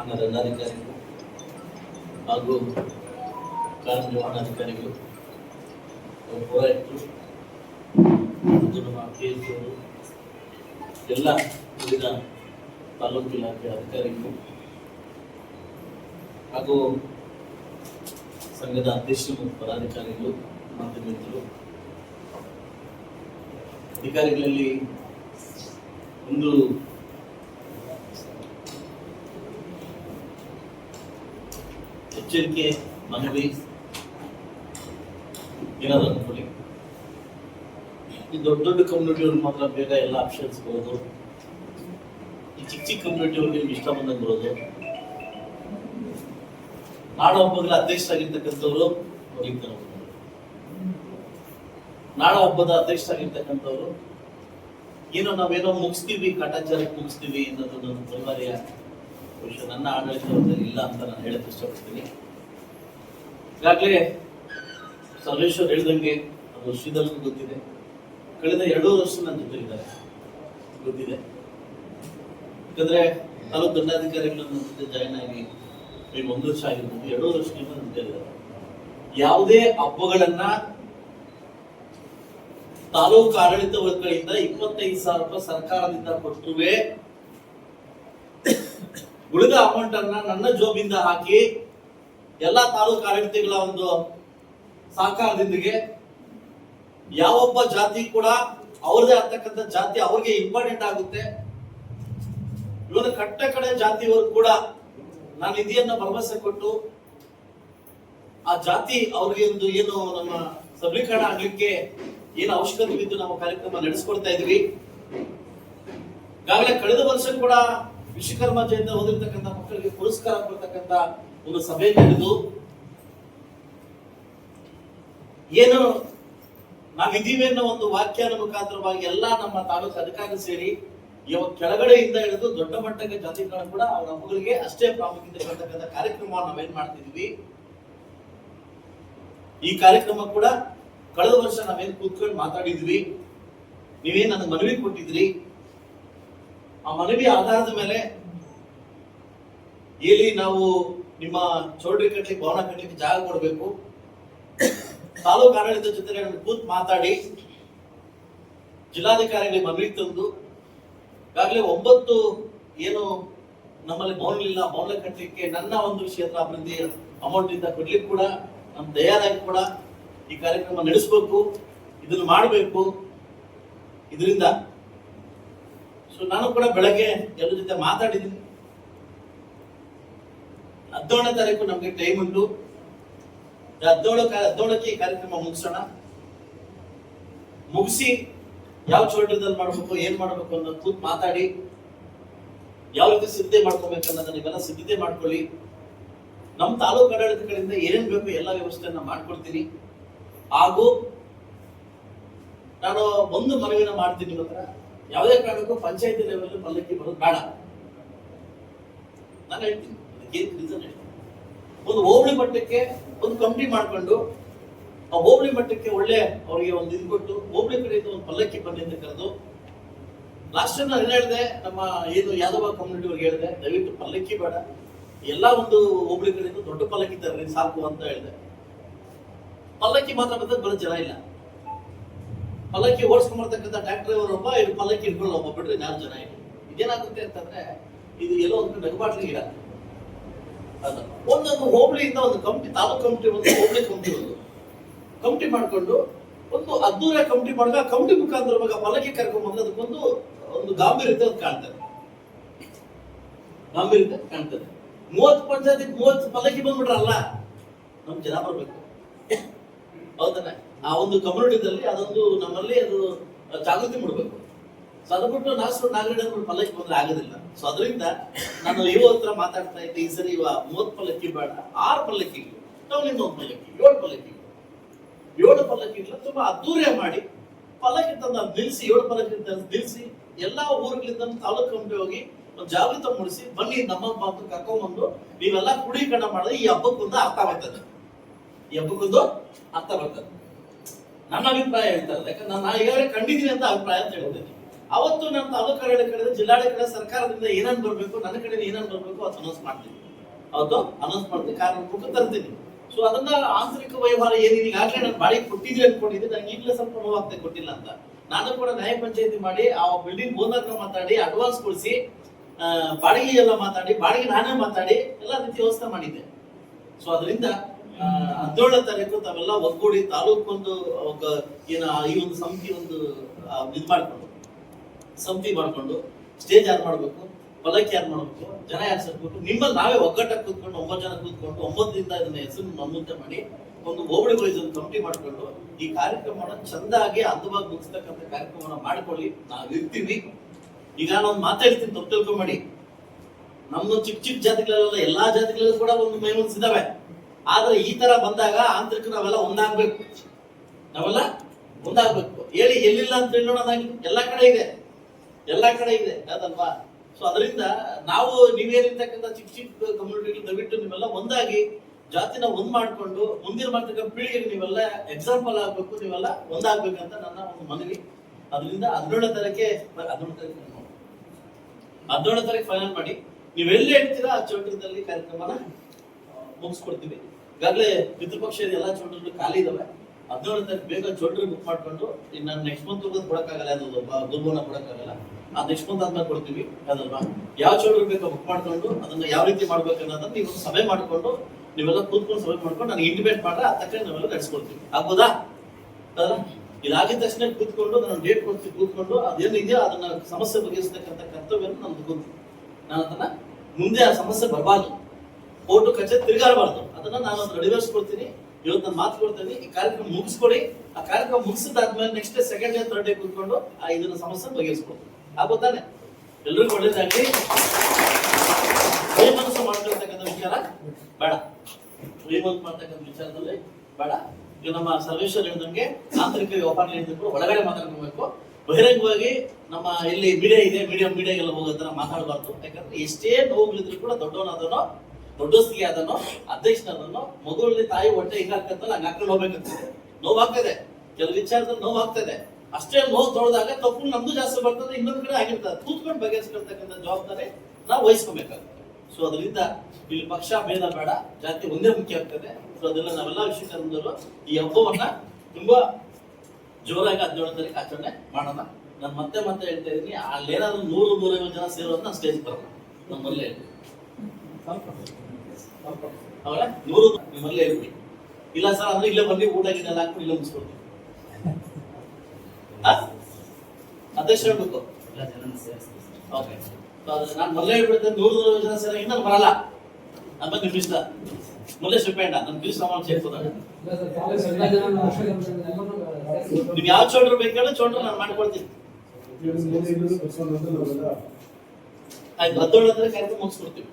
ನನ್ನ ದಂಡಾಧಿಕಾರಿಗಳು ಹಾಗೂ ಕಾರ್ಯನಿರ್ವಹಣಾಧಿಕಾರಿಗಳು ಅಧಿಕಾರಿಗಳು ಮತ್ತು ನಮ್ಮ ಕೆ ಎಲ್ಲ ವಿವಿಧ ತಾಲೂಕು ಇಲಾಖೆ ಅಧಿಕಾರಿಗಳು ಹಾಗೂ ಸಂಘದ ಅಧ್ಯಕ್ಷರು ಮತ್ತು ಪದಾಧಿಕಾರಿಗಳು ಮಾಧ್ಯಮಿತರು ಅಧಿಕಾರಿಗಳಲ್ಲಿ ಒಂದು ಎಚ್ಚರಿಕೆ, ಮನವಿ. ಏನಾದ್ರು ಅನ್ಕೊಳ್ಳಿ. ಈ ದೊಡ್ಡ ದೊಡ್ಡ ಕಮ್ಯುನಿಟಿ ಅವ್ರಿಗೆ ಮಾತ್ರ ಬೇಗ ಎಲ್ಲ ಆಪ್ಷನ್ಸ್ ಬರೋದು ಈ ಚಿಕ್ಕ ಚಿಕ್ಕ ಕಮ್ಯುನಿಟಿ ಅವ್ರಿಗೆ ನಿಮ್ಗೆ ಇಷ್ಟ ಬಂದಂಗೆ ಬರೋದು. ನಾಡ ಹಬ್ಬಗಳ ಅಧ್ಯಕ್ಷರಾಗಿರ್ತಕ್ಕಂಥವ್ರು ಹೋಗಿರ್ತಾರೆ ನಾಡ ಹಬ್ಬದ ಅಧ್ಯಕ್ಷರಾಗಿರ್ತಕ್ಕಂಥವ್ರು, ಏನೋ ನಾವೇನೋ ಮುಗಿಸ್ತೀವಿ, ಕಾಟಾಚಾರಕ್ಕೆ ಮುಗಿಸ್ತೀವಿ ಅನ್ನೋದು ನನ್ನ ಪರಿವಾರಿಯ ವಿಷಯ ನನ್ನ ಆಡಳಿತದಲ್ಲಿ ಇಲ್ಲ ಅಂತ ನಾನು ಹೇಳಕ್ ಇಷ್ಟಪಡ್ತೀನಿ. ಈಗಾಗಲೇ ಸರ್ವೇಶ್ವರ್ ಹೇಳ್ದಂಗೆ ಅದು ಶ್ರೀಧರ್ಗೂ ಗೊತ್ತಿದೆ. ಕಳೆದ ಎರಡೂ ವರ್ಷ ನನ್ನ ಜೊತೆ ಇದ್ದಾರೆ. ಗೊತ್ತಿದೆ. ಯಾಕಂದ್ರೆ ತಾಲೂಕು ದಂಡಾಧಿಕಾರಿಗಳು ನನ್ನ ಜೊತೆ ಜಾಯ್ನ್ ಆಗಿ ನೀವು ಒಂದು ವರ್ಷ ಆಗಿರ್ಬೋದು, ಎರಡೂ ವರ್ಷದಿಂದ ನನ್ನ ಜೊತೆ ಇದ್ದಾರೆ. ಯಾವುದೇ ಹಬ್ಬಗಳನ್ನ ತಾಲೂಕು ಆಡಳಿತ ವರ್ಗಗಳಿಂದ ಇಪ್ಪತ್ತೈದು ಸಾವಿರ ರೂಪಾಯಿ ಸರ್ಕಾರದಿಂದ ಕೊಟ್ಟುವೆ ಉಳಿದ ಅಮೌಂಟ್ ಅನ್ನ ನನ್ನ ಜೋಬಿಂದ ಹಾಕಿ ಎಲ್ಲಾ ತಾಲೂಕು ಆಡಳಿತಗಳ ಒಂದು ಸಹಕಾರದೊಂದಿಗೆ ಯಾವೊಬ್ಬ ಜಾತಿ ಕೂಡ ಅವ್ರದೇ ಆಗ್ತಕ್ಕಂಥ ಜಾತಿ ಅವ್ರಿಗೆ ಇಂಪಾರ್ಟೆಂಟ್ ಆಗುತ್ತೆ. ಇವನು ಕಟ್ಟ ಕಡೆ ಜಾತಿಯವರು ಕೂಡ ನಾನು ನಿಧಿಯನ್ನ ಭರವಸೆ ಕೊಟ್ಟು ಆ ಜಾತಿ ಅವ್ರಿಗೆ ಒಂದು ಏನು ನಮ್ಮ ಸಬಲೀಕರಣ ಆಗ್ಲಿಕ್ಕೆ ಏನು ಅವಶ್ಯಕತೆ ಬಿದ್ದು ನಾವು ಕಾರ್ಯಕ್ರಮ ನಡೆಸ್ಕೊಡ್ತಾ ಇದ್ವಿ. ಈಗಾಗಲೇ ಕಳೆದ ವರ್ಷ ಕೂಡ ವಿಶ್ವಕರ್ಮ ಜಯಂತಿ ಓದಿರ್ತಕ್ಕಂಥ ಮಕ್ಕಳಿಗೆ ಪುರಸ್ಕಾರ ಕೊಡ್ತಕ್ಕಂಥ ಒಂದು ಸಭೆ ನಡೆದು ಏನು ನಾವಿದ್ದೀವಿ ಅನ್ನೋ ಒಂದು ವಾಕ್ಯದ ಮುಖಾಂತರವಾಗಿ ಎಲ್ಲ ನಮ್ಮ ತಾಲೂಕು ಅಧಿಕಾರಿ ಸೇರಿ ಇವ ಕೆಳಗಡೆಯಿಂದ ಹಿಡಿದು ದೊಡ್ಡ ಮಟ್ಟಕ್ಕೆ ಜಾತಿಗಳು ಕೂಡ ಅವರ ಮಗಳಿಗೆ ಅಷ್ಟೇ ಪ್ರಾಮುಖ್ಯತೆ ಕೊಡ್ತಕ್ಕಂಥ ಕಾರ್ಯಕ್ರಮವನ್ನು ನಾವೇನ್ ಮಾಡ್ತಿದ್ವಿ. ಈ ಕಾರ್ಯಕ್ರಮ ಕೂಡ ಕಳೆದ ವರ್ಷ ನಾವೇನ್ ಕೂತ್ಕೊಂಡು ಮಾತಾಡಿದ್ವಿ. ನೀವೇನ್ ನನಗೆ ಮನವಿ ಕೊಟ್ಟಿದ್ರಿ. ಆ ಮನವಿ ಆಧಾರದ ಮೇಲೆ ಎಲ್ಲಿ ನಾವು ನಿಮ್ಮ ಚೌಲ್ಟ್ರಿ ಕಟ್ಲಿಕ್ಕೆ, ಭವನ ಕಟ್ಟಲಿಕ್ಕೆ ಜಾಗ ಕೊಡಬೇಕು. ತಾಲೂಕು ಆಡಳಿತ ಜೊತೆ ಕೂತ್ ಮಾತಾಡಿ ಜಿಲ್ಲಾಧಿಕಾರಿಗಳಿಗೆ ಮನವಿ ತಂದು, ಈಗಾಗಲೇ ಒಂಬತ್ತು ಏನು ನಮ್ಮಲ್ಲಿ ಮೌಲ್ಯ ಭವನ ಕಟ್ಟಲಿಕ್ಕೆ ನನ್ನ ಒಂದು ಕ್ಷೇತ್ರ ಅಭಿವೃದ್ಧಿ ಅಮೌಂಟ್ ಇಂದ ಕೊಡ್ಲಿಕ್ಕೆ ಕೂಡ ನಮ್ಮ ತಯಾರಾಗಿ ಕೂಡ ಈ ಕಾರ್ಯಕ್ರಮ ನಡೆಸಬೇಕು, ಇದನ್ನು ಮಾಡಬೇಕು. ಇದರಿಂದ ಸೊ ನಾನು ಕೂಡ ಬೆಳಗ್ಗೆ ಎಲ್ಲರ ಜೊತೆ ಮಾತಾಡಿದ್ದೀನಿ. ಹದಿನೇಳನೇ ತಾರೀಕು ನಮಗೆ ಟೈಮ್ ಉಂಟು. ಹದಿನೇಳು ಹದಿನೇಳಕ್ಕೆ ಈ ಕಾರ್ಯಕ್ರಮ ಮುಗಿಸೋಣ. ಮುಗಿಸಿ ಯಾವ ಚೋಟದಲ್ಲಿ ಮಾಡ್ಬೇಕು, ಏನ್ ಮಾಡಬೇಕು ಅನ್ನೋ ಕೂತ್ ಮಾತಾಡಿ. ಯಾವ ರೀತಿ ಸಿದ್ಧತೆ ಮಾಡ್ಕೋಬೇಕು ಅನ್ನೋದನ್ನ ನೀವೆಲ್ಲ ಸಿದ್ಧತೆ ಮಾಡ್ಕೊಳ್ಳಿ. ನಮ್ಮ ತಾಲೂಕು ಆಡಳಿತಗಳಿಂದ ಏನೇನು ಬೇಕು ಎಲ್ಲ ವ್ಯವಸ್ಥೆಯನ್ನ ಮಾಡ್ಕೊಡ್ತೀನಿ. ಹಾಗೂ ನಾನು ಒಂದು ಮನವಿನ ಮಾಡ್ತೀನಿ ಹತ್ರ ಯಾವುದೇ ಕಾರಣಕ್ಕೂ ಪಂಚಾಯತಿ ಲೆವೆಲ್ ಪಲ್ಲಕ್ಕಿ ಬರೋದು ಬೇಡ. ನಾನು ಹೇಳ್ತೀನಿ ರೀಸನ್ ಒಂದು ಹೋಬಳಿ ಮಟ್ಟಕ್ಕೆ ಒಂದು ಕಮಿಟಿ ಮಾಡ್ಕೊಂಡು, ಆ ಹೋಬಳಿ ಮಟ್ಟಕ್ಕೆ ಒಳ್ಳೆ ಅವರಿಗೆ ಒಂದು ಇದು ಕೊಟ್ಟು, ಹೋಬಳಿ ಕಡೆಯಿಂದ ಒಂದು ಪಲ್ಲಕ್ಕಿ ಬನ್ನಿ ಅಂತ ಕರೆದು ಲಾಸ್ಟ್ ಟೈಮ್ ನಾನು ಹೇಳಿದೆ, ನಮ್ಮ ಏನು ಯಾದವ ಕಮ್ಯುನಿಟಿ ಅವ್ರಿಗೆ ಹೇಳಿದೆ, ದಯವಿಟ್ಟು ಪಲ್ಲಕ್ಕಿ ಬೇಡ. ಎಲ್ಲ ಒಂದು ಹೋಬಳಿ ಕಡೆಯಿಂದ ದೊಡ್ಡ ಪಲ್ಲಕ್ಕಿ ತರ್ರಿ, ಸಾಕು ಅಂತ ಹೇಳಿದೆ. ಪಲ್ಲಕ್ಕಿ ಮಾತ್ರ ಬಂದ್ರೆ ಬರೋ ಜನ ಇಲ್ಲ. ಪಲ್ಲಕ್ಕಿ ಓಡಿಸ್ಕೊಂಬರ್ತಕ್ಕಂಥ ಟ್ರ್ಯಾಕ್ಟರ್ ಡ್ರೈವರ್ ಒಬ್ಬ ಇದು ಪಲ್ಲಕ್ಕಿ ಇಟ್ಕೊಳ್ಳೋ ಒಬ್ಬ, ಬಿಟ್ರೆ ನಾಲ್ಕು ಜನ ಇದು ಇದೇನಾಗುತ್ತೆ ಅಂತಂದ್ರೆ, ಇದು ಎಲ್ಲೋ ಒಂದು ಬೆಗಬಾಟ್ಲಿ ಗಿಡ ಒಂದೊಂದು ಹೋಬಳಿಯಿಂದ ಒಂದು ಕಮಿಟಿ, ತಾಲೂಕು ಕಮಿಟಿ ಒಂದು ಹೋಬಳಿ ಕಮಿಟಿ ಒಂದು ಕಮಿಟಿ ಮಾಡಿಕೊಂಡು ಒಂದು ಅದ್ದೂರ ಕಮಿಟಿ ಮಾಡಿದಾಗ ಕಮಿಟಿ ಮುಖಾಂತರ ಪಲ್ಲಕ್ಕಿ ಕರ್ಕೊಂಡು ಬಂದ್ರೆ ಅದಕ್ಕೊಂದು ಒಂದು ಗಾಂಭೀರ್ಯತೆ ಅಂತ ಕಾಣ್ತದೆ. ಗಾಂಭೀರ್ಯತೆ ಕಾಣ್ತದೆ. ಮೂವತ್ತು ಪಂಚಾಯತಿ ಮೂವತ್ತು ಪಲ್ಲಕ್ಕಿ ಬಂದ್ಬಿಟ್ರಲ್ಲ ನಮ್ ಜನ ಬರ್ಬೇಕು. ಹೌದಲ್ಲ? ಆ ಒಂದು ಕಮ್ಯುನಿಟಿದಲ್ಲಿ ಅದೊಂದು ನಮ್ಮಲ್ಲಿ ಅದು ಜಾಗೃತಿ ಮೂಡಬೇಕು. ಸೊ ಅದು ಬಿಟ್ಟು ನಾಲ್ಕು ನಾಗರಿಕ ಪಲ್ಲಕ್ಕಿ ಬಂದ್ರೆ ಆಗೋದಿಲ್ಲ. ಸೊ ಅದರಿಂದ ನಾನು ಇವ ಹತ್ರ ಮಾತಾಡ್ತಾ ಇದ್ದೆ, ಈ ಸರಿ ಇವ ಮೂವತ್ತು ಪಲ್ಲಕ್ಕಿ ಬೇಡ, ಆರು ಪಲ್ಲಕ್ಕಿ ಟೌನಿಂದ ಒಂದು ಪಲ್ಲಕ್ಕಿ ಏಳು ಪಲ್ಲಕ್ಕಿ ಏಳು ಪಲ್ಲಕ್ಕಿಗಳ ತುಂಬಾ ಅದ್ದೂರಿಯ ಮಾಡಿ ಪಲ್ಲಕ್ಕಿ ತಂದು ನಿಲ್ಲಿಸಿ ಏಳು ಪಲ್ಲಕ್ಕಿ ತಂದು ನಿಲ್ಲಿಸಿ ಎಲ್ಲಾ ಊರುಗಳಿಂದ ತಾಲೂಕು ಕಂಪಿ ಹೋಗಿ ಒಂದು ಜಾಗೃತ ಮೂಡಿಸಿ, ಬನ್ನಿ ನಮ್ಮ ಬಂದು ಕರ್ಕೊಂಡ್ಬಂದು ನೀವೆಲ್ಲ ಕುಡೀಕರಣ ಮಾಡಿದ್ರೆ ಈ ಹಬ್ಬಕ್ಕೊಂದು ಅರ್ಥ ಬರ್ತದೆ ಈ ಹಬ್ಬಕ್ಕೊಂದು ಅರ್ಥ ಬರ್ತದೆ ನನ್ನ ಅಭಿಪ್ರಾಯ ಹೇಳ್ತಾರೆ ಯಾಕಂದ್ರೆ ನಾನು ಈಗಾಗಲೇ ಕಂಡಿದ್ದೀನಿ ಅಂತ ಅಭಿಪ್ರಾಯ ಅಂತ ಹೇಳ್ತೇನೆ ಅವತ್ತು ನನ್ನ ತಾಲೂಕು ಆಡಳಿತ ಕಡೆ ಜಿಲ್ಲಾಡಳಿತ ಸರ್ಕಾರದಿಂದ ಏನೇನು ಬರಬೇಕು, ನನ್ನ ಕಡೆ ಏನೇನು ಬರಬೇಕು ಅದು ಅನೌನ್ಸ್ ಮಾಡ್ತೀನಿ. ಅವತ್ತು ಅನೌನ್ಸ್ ಮಾಡ್ತೀನಿ. ಕಾರಣ ಮುಖ ತರ್ತೀನಿ. ಸೊ ಅದನ್ನ ಆಂತರಿಕ ವ್ಯವಹಾರ ಏನಿದೆ, ಈಗಾಗಲೇ ನಾನು ಬಾಡಿಗೆ ಕೊಟ್ಟಿದ್ದೆ ಅನ್ಕೊಂಡಿದ್ದೆ. ನನಗೆ ಈಗಲೇ ಸ್ವಲ್ಪ ನೋವಾಗ್ತದೆ ಕೊಟ್ಟಿಲ್ಲ ಅಂತ. ನಾನು ಕೂಡ ನ್ಯಾಯ ಪಂಚಾಯತಿ ಮಾಡಿ, ಆ ಬಿಲ್ಡಿಂಗ್ ಓನರ್ ಹತ್ರ ಮಾತಾಡಿ ಅಡ್ವಾನ್ಸ್ ಕೊಡಿಸಿ ಬಾಡಿಗೆ ಎಲ್ಲ ಮಾತಾಡಿ, ಬಾಡಿಗೆ ನಾನೇ ಮಾತಾಡಿ, ಎಲ್ಲ ರೀತಿ ವ್ಯವಸ್ಥೆ ಮಾಡಿದ್ದೆ. ಸೊ ಅದರಿಂದ ಹದಿನೇಳನೇ ತಾರೀಕು ತಾವೆಲ್ಲ ಒಗ್ಗೂಡಿ ತಾಲೂಕೊಂದು ಒಂದು ಏನ ಈ ಒಂದು ಸಮಿತಿ ಒಂದು ಇದು ಮಾಡ್ಕೊಂಡು, ಸಮಿತಿ ಮಾಡ್ಕೊಂಡು ಸ್ಟೇಜ್ ಯಾರು ಮಾಡ್ಬೇಕು, ಪಲ್ಲಕ್ಕಿ ಯಾರು ಮಾಡ್ಬೇಕು, ಜನ ಯಾರು ಸೇರ್ಬೇಕು, ನಿಮ್ಮಲ್ಲಿ ನಾವೇ ಒಗ್ಗಟ್ಟಾಗಿ ಕೂತ್ಕೊಂಡು, ಒಂಬತ್ತು ಜನ ಕೂತ್ಕೊಂಡು, ಒಂಬತ್ತರಿಂದ ಇದನ್ನ ಹೆಸರು ನಮ್ಮಂತೆ ಮಾಡಿ, ಒಂದು ಹೋಬಳಿ ವೈಸ್ ಒಂದು ಕಮಿಟಿ ಮಾಡ್ಕೊಂಡು, ಈ ಕಾರ್ಯಕ್ರಮವನ್ನು ಚಂದಾಗಿ ಅಂದವಾಗಿ ಮುಗಿಸ್ತಕ್ಕಂಥ ಕಾರ್ಯಕ್ರಮವನ್ನು ಮಾಡ್ಕೊಳ್ಳಿ. ನಾವು ಇರ್ತೀವಿ ಈಗ ನಾನು ಮಾತಾಡ್ತೀನಿ ತಪ್ಪು ತಿಳ್ಕೊಂಬೇಡಿ. ನಮ್ಮ ಚಿಕ್ಕ ಚಿಕ್ಕ ಜಾತಿಗಳಲ್ಲ ಎಲ್ಲಾ ಜಾತಿಗಳಲ್ಲೂ ಕೂಡ ಒಂದು ಮೈಮನ್ಸ್ ಇದಾವೆ. ಆದ್ರೆ ಈ ತರ ಬಂದಾಗ ಆಂತರಿಕ ನಾವೆಲ್ಲ ಒಂದಾಗ್ಬೇಕು. ನಾವೆಲ್ಲ ಒಂದಾಗ್ಬೇಕು. ಹೇಳಿ ಎಲ್ಲಿಲ್ಲ ಅಂತ ಹೇಳೋಣ ಎಲ್ಲಾ ಕಡೆ ಇದೆ. ಎಲ್ಲಾ ಕಡೆ ಇದೆ. ಅದಲ್ವಾ ಸೊ ಅದರಿಂದ ನಾವು ನೀವೇನಿರ್ತಕ್ಕಂಥ ಚಿಕ್ಕ ಚಿಕ್ಕ ಕಮ್ಯುನಿಟಿಗಳು ದಯವಿಟ್ಟು ನೀವೆಲ್ಲ ಒಂದಾಗಿ ಜಾತಿನ ಒಂದ್ ಮಾಡಿಕೊಂಡು ಮುಂದಿನ ಬರ್ತಕ್ಕಂಥ ಪೀಳಿಗೆಗೆ ನೀವೆಲ್ಲ ಎಕ್ಸಾಂಪಲ್ ಆಗ್ಬೇಕು, ನೀವೆಲ್ಲ ಒಂದಾಗ್ಬೇಕಂತ ನನ್ನ ಒಂದು ಮನವಿ. ಅದರಿಂದ ಹದಿನೇಳನೇ ತರಕ್ಕೆ ಹದಿನೇಳು ತಾರೀಕು ಹದಿನೇಳು ತಾರೀಕು ಫೈನಲ್ ಮಾಡಿ. ನೀವೆಲ್ಲಿ ಹೇಳ್ತೀರಾ ಆ ಚೌಟ್ರದಲ್ಲಿ ಕಾರ್ಯಕ್ರಮನ? ಮುಗಿಸ್ಕೊಡ್ತೀವಿ. ಈಗಾಗಲೇ ಪಿತೃಪಕ್ಷ ಎಲ್ಲ ಚೌಟ್ರಗಳು ಖಾಲಿ ಇದಾವೆ. ಹದಿನೇಳು ಬೇಗ ಚೌಲ್ಟ್ರಿ ಬುಕ್ ಮಾಡ್ಕೊಂಡು, ಇನ್ನು ನೆಕ್ಸ್ಟ್ ಮಂತ್ ಹೋಗೋದು ಕೊಡೋಕ್ಕಾಗಲ್ಲ, ಅದು ಗುರುವನ್ನ ಕೊಡೋಕ್ಕಾಗಲ್ಲ. ಆ ನೆಕ್ಸ್ಟ್ ಮಂತ್ ಆದ್ಮೇಲೆ ಕೊಡ್ತೀವಿ ಅದಲ್ವಾ ಯಾವ ಚೌಲ್ಟ್ರಿ ಬೇಕೋ ಬುಕ್ ಮಾಡ್ಕೊಂಡು, ಅದನ್ನ ಯಾವ ರೀತಿ ಮಾಡ್ಬೇಕು ಅನ್ನೋದನ್ನ ನೀವು ಸಭೆ ಮಾಡಿಕೊಂಡು, ನೀವೆಲ್ಲ ಕೂತ್ಕೊಂಡು ಸಭೆ ಮಾಡ್ಕೊಂಡು ನನಗೆ ಇಂಟಿಮೇಟ್ ಮಾಡ್ರೆ ಆ ತಕ್ಷಣ ನಾವೆಲ್ಲ ನಡೆಸ್ಕೊಡ್ತೀವಿ. ಆಗ್ಬೋದಾ? ಇದಾಗಿದ ತಕ್ಷಣ ಕೂತ್ಕೊಂಡು, ನಾನು ಡೇಟ್ ಕೊಡ್ತೀವಿ ಕೂತ್ಕೊಂಡು ಅದೇನಿದೆಯೋ ಅದನ್ನ ಸಮಸ್ಯೆ ಬಗೆಹರಿಸತಕ್ಕಂಥ ಕರ್ತವ್ಯ ನಮ್ದು ಗೊತ್ತು ನಾನು ಅದನ್ನ ಮುಂದೆ ಆ ಸಮಸ್ಯೆ ಬರಬಾರ್ದು. ಕೋರ್ಟು ಕಚೇರಿ ತಿರುಗಾಡಬಾರ್ದು. ಅದನ್ನ ನಾನು ಒಂದು ರೆಡಿವೇರ್ಸ್ಕೊಡ್ತೀನಿ ಇವತ್ತು ನಾನು ಮಾತು ಕೊಡ್ತೀನಿ, ಈ ಕಾರ್ಯಕ್ರಮ ಮುಗಿಸ್ಕೊಡಿ. ಆ ಕಾರ್ಯಕ್ರಮ ಮುಗಿಸಿದಾದ್ಮೇಲೆ next second day third day ಕೂತ್ಕೊಂಡು ಆ ಇದನ್ನ ಸಮಸ್ಯೆ ಬಗೆಹರಿಸ್ಕೊಡ್ತೀನಿ. ಆಗೋತಾನೆ ಎಲ್ರಿಗೂ ಒಳ್ಳೇದಾಗ್ಲಿ. ಮನಸ್ಸು ಮಾಡ್ಕೊಳ್ತಕ್ಕಂಥ ವಿಚಾರ ಬೇಡ. ಶ್ರೀಮಂತ ಮಾಡ್ತಕ್ಕಂಥ ವಿಚಾರದಲ್ಲಿ ಬೇಡ. ಇದು ನಮ್ಮ ಸರ್ವೇಶ್ವರ್ ಹೇಳಿದಂಗೆ ಆಂತರಿಕ ವ್ಯವಹಾರ ಹೇಳಿದ್ರು ಒಳಗಡೆ ಮಾತಾಡ್ಕೋಬೇಕು. ಬಹಿರಂಗವಾಗಿ ನಮ್ಮ ಇಲ್ಲಿ ಮೀಡಿಯಾ ಇದೆ ಮೀಡಿಯಾ ಮೀಡಿಯಾಗೆಲ್ಲ ಹೋಗೋದನ್ನ ಮಾತಾಡಬಾರ್ದು. ಯಾಕಂದ್ರೆ ಎಷ್ಟೇ ನೋವುಗಳಿದ್ರು ಕೂಡ ದೊಡ್ಡವನಾದನೋ ದೊಡ್ಡಸ್ತಿಗೆ ಅದನ್ನು ಅಧ್ಯಕ್ಷನನ್ನು ಮಗುವಲ್ಲಿ ತಾಯಿ ಹೊಟ್ಟೆ ಹಿಂಗಾಗ್ತದೆ ಹಂಗೆ ಹಾಕೊಂಡು ಹೋಗ್ಬೇಕಂತಿದೆ ನೋವಾಗ್ತದೆ. ಕೆಲವು ವಿಚಾರದಲ್ಲಿ ನೋವಾಗ್ತದೆ. ಅಷ್ಟೇ ನೋವು ತೊಳೆದಾಗ ತಪ್ಪು ನಮ್ದು ಜಾಸ್ತಿ ಬರ್ತದೆ, ಇನ್ನೊಂದು ಕಡೆ ಆಗಿರ್ತದೆ ಕೂತ್ಕೊಂಡು ಬಗೆಹರಿಸ್ಕೊಳ್ತಕ್ಕಂಥ ಜವಾಬ್ದಾರಿ ನಾವು ವಹಿಸ್ಕೋಬೇಕಾಗ್ತದೆ ಸೊ ಅದರಿಂದ ಇಲ್ಲಿ ಪಕ್ಷ ಭೇದ ಬೇಡ, ಜಾತಿ ಒಂದೇ ಮುಖ್ಯ ಆಗ್ತದೆ. ಸೊ ಅದನ್ನ ನಾವೆಲ್ಲ ವಿಷಯಕರ್ಮದವರು ಈ ಹಬ್ಬವನ್ನ ತುಂಬಾ ಜೋರಾಗಿ ಹದಿನೇಳು ತಾರೀಕು ಆಚರಣೆ ಮಾಡೋಣ. ನಾನು ಮತ್ತೆ ಮತ್ತೆ ಹೇಳ್ತಾ ಇದ್ದೀನಿ ಏನಾದ್ರು ನೂರು, ನೂರೈವತ್ತು ಜನ ಸೇರೋದು ಸ್ಟೇಜ್ ಬರೋಣ. ನಮ್ಮಲ್ಲೇ ಅವರ ನೂರು ನಿಮ್ಮಲ್ಲೇ ಹೇಳ್ಬಿಡಿ ಇಲ್ಲ ಸರ್ ಅಂದ್ರೆ ಇಲ್ಲೇ ಬಂದು ಊಟ ಗಿಡ ಎಲ್ಲ ಹಾಕ್ಬಿಟ್ಟು ಇಲ್ಲೇ ಮುಗಿಸ್ಕೊಡ್ತೀವಿ ಅಧ್ಯಕ್ಷ ಹೇಳ್ಬೇಕು. ಓಕೆ ನಾನು ಮೊದಲೇ ಹೇಳ್ಬಿಡ್ತೇನೆ ನೂರು ನೂರು ಜನ ಸೇರ ಇನ್ನ ಬರಲ್ಲ. ನಮ್ಮ ನಿಮ್ಮ ಇಷ್ಟ ಮೊದಲೇ ಶಿಪ್ಪೇಂಡ ನನ್ನ ಬೀಸ್ ಸಾಮಾನು ಸೇರ್ಕೋದಾಗ ನೀವು ಯಾವ ಚೌಡ್ರು ಬೇಕಂದ್ರೆ ಚೌಡ್ರು ನಾನು ಮಾಡ್ಕೊಡ್ತೀನಿ ಆಯ್ತು ಹದಿನೇಳು ಹತ್ರ ಕಾರ್ಯಕ್ರಮ ಮುಗಿಸ್ಕೊಡ್ತೀವಿ?